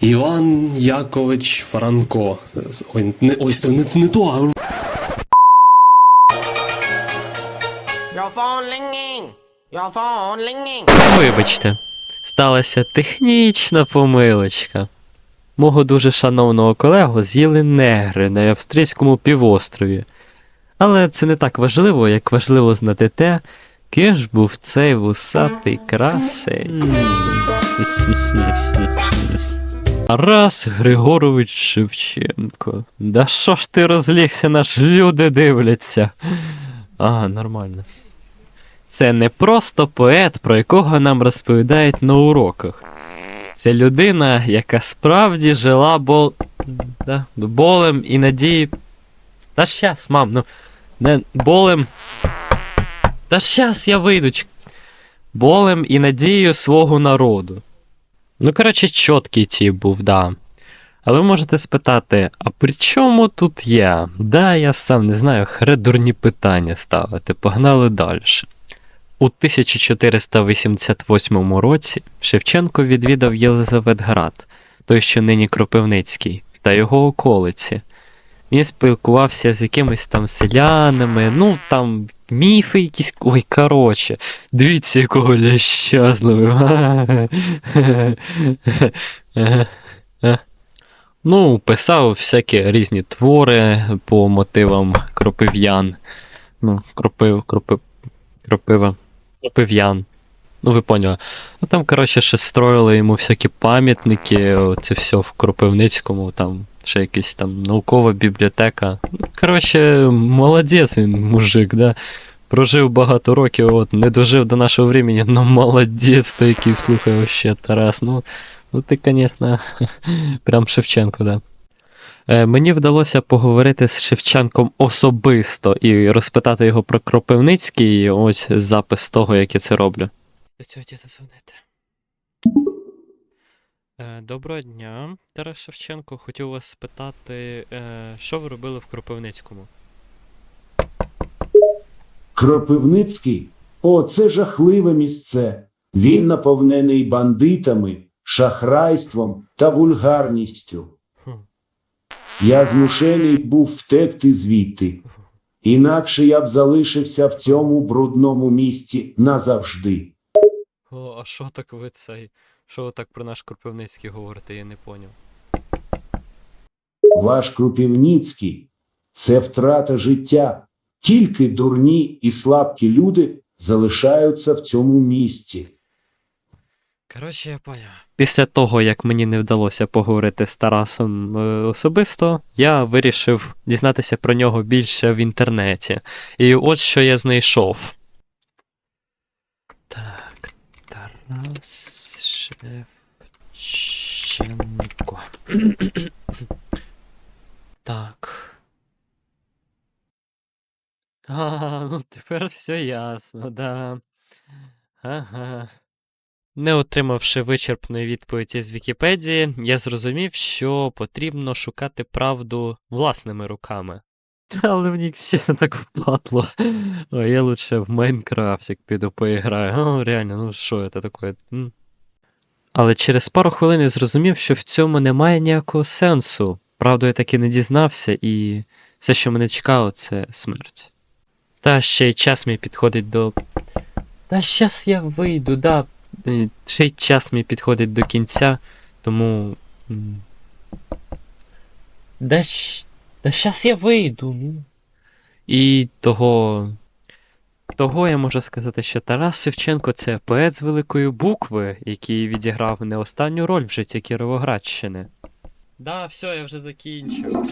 Іван Якович Франко. Ой, не, ой, стой, не, не то, а Your phone ringing. Your phone ringing. Вибачте, сталася технічна помилочка. Мого дуже шановного колегу з'їли негри на австрійському півострові. Але це не так важливо, як важливо знати те, ким ж був цей вусатий красень. Тарас Григорович Шевченко. Да що ж ти розлігся, наш люди дивляться. Ага, нормально. Це не просто поет, про якого нам розповідають на уроках. Це людина, яка справді жила бол... да, болем і надією. Та щас, мам, ну. Не болем. Та щас я вийду. Болем і надією свого народу. Ну, коротше, чіткий ті був, да. Але ви можете спитати, а при чому тут я? Да, я сам не знаю, хре дурні питання ставити. Погнали далі. У 1488 році Шевченко відвідав Єлизаветград, той, що нині Кропивницький, та його околиці. Він спілкувався з якимись там селянами, ну там міфи якісь. Ой, коротше, дивіться, якого я щасливий. Ну, писав всякі різні твори по мотивам кропив'ян. Ну, кропив, кропив, кропива. Кропив'ян. Ну, ви поняли. Ну там, коротше, ще строїли йому всякі пам'ятники, це все в Кропивницькому, там ще якась там наукова бібліотека. Коротше, молодець він, мужик, да. Прожив багато років, от, не дожив до нашого времени, ну молодець, той, який слухає вообще Тарас. Ну, ну ти, звісно, прям Шевченко, да. Е, Мені вдалося поговорити з Шевченком особисто і розпитати його про Кропивницький, ось запис того, як я це роблю. До цього діда дзвонити. Е, Доброго дня, Тарас Шевченко. Хотів вас спитати, е, що ви робили в Кропивницькому? Кропивницький? О, це жахливе місце. Він наповнений бандитами, шахрайством та вульгарністю. Хм. Я змушений був втекти звідти. Інакше я б залишився в цьому брудному місці назавжди. О, а що так ви цей? Що ви так про наш Кропивницький говорите, я не поняв. Ваш Кропивницький – це втрата життя. Тільки дурні і слабкі люди залишаються в цьому місці. Коротше, я поняв. Після того, як мені не вдалося поговорити з Тарасом е, особисто, я вирішив дізнатися про нього більше в інтернеті. І от що я знайшов. Так, Тарас Шевченко. так. А, ну тепер все ясно, да. Ага. Не отримавши вичерпної відповіді з Вікіпедії, я зрозумів, що потрібно шукати правду власними руками. Але мені чесно так впадло. О, я лучше в Майнкрафтик піду поіграю. О, реально, ну що це таке? Але через пару хвилин я зрозумів, що в цьому немає ніякого сенсу. Правду я таки не дізнався, і все, що мене чекало, це смерть. Та ще й час мій підходить до. Та щас я вийду, да. Е, Ще й час мій підходить до кінця, тому. да щас я вийду. Ну. І того. Того я можу сказати, що Тарас Шевченко це поет з великої букви, який відіграв не останню роль в житті Кіровоградщини. Да, все, я вже закінчив.